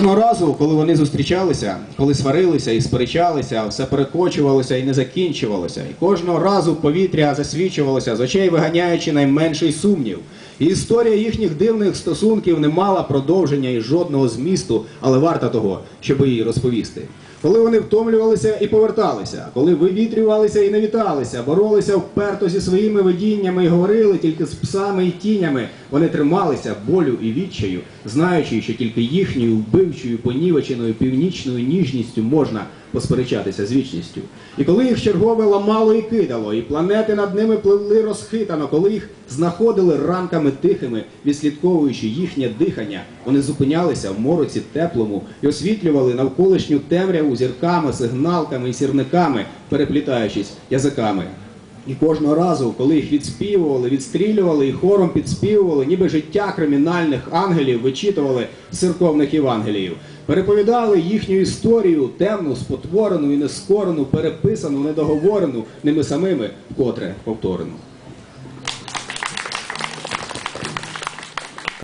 кожного разу, коли вони зустрічалися, коли сварилися і сперечалися, все перекочувалося і не закінчувалося. І кожного разу повітря засвічувалося з очей, виганяючи найменший сумнів. Історія їхніх дивних стосунків не мала продовження і жодного змісту, але варта того, щоб її розповісти. Коли вони втомлювалися і поверталися, коли вивітрювалися і не віталися, боролися вперто зі своїми видіннями і говорили тільки з псами і тінями, вони трималися болю і відчаю, знаючи, що тільки їхньою вбивчою, понівеченою північною ніжністю можна посперечатися з вічністю. І коли їх чергове ламало і кидало, і планети над ними пливли розхитано, коли їх знаходили ранками тихими, відслідковуючи їхнє дихання, вони зупинялися в мороці теплому і освітлювали навколишню темряву зірками, сигналками і сірниками, переплітаючись язиками. І кожного разу, коли їх відспівували, відстрілювали і хором підспівували, ніби життя кримінальних ангелів вичитували з церковних євангеліїв, переповідали їхню історію, темну, спотворену і нескорену, переписану, недоговорену ними самими, вкотре повторену.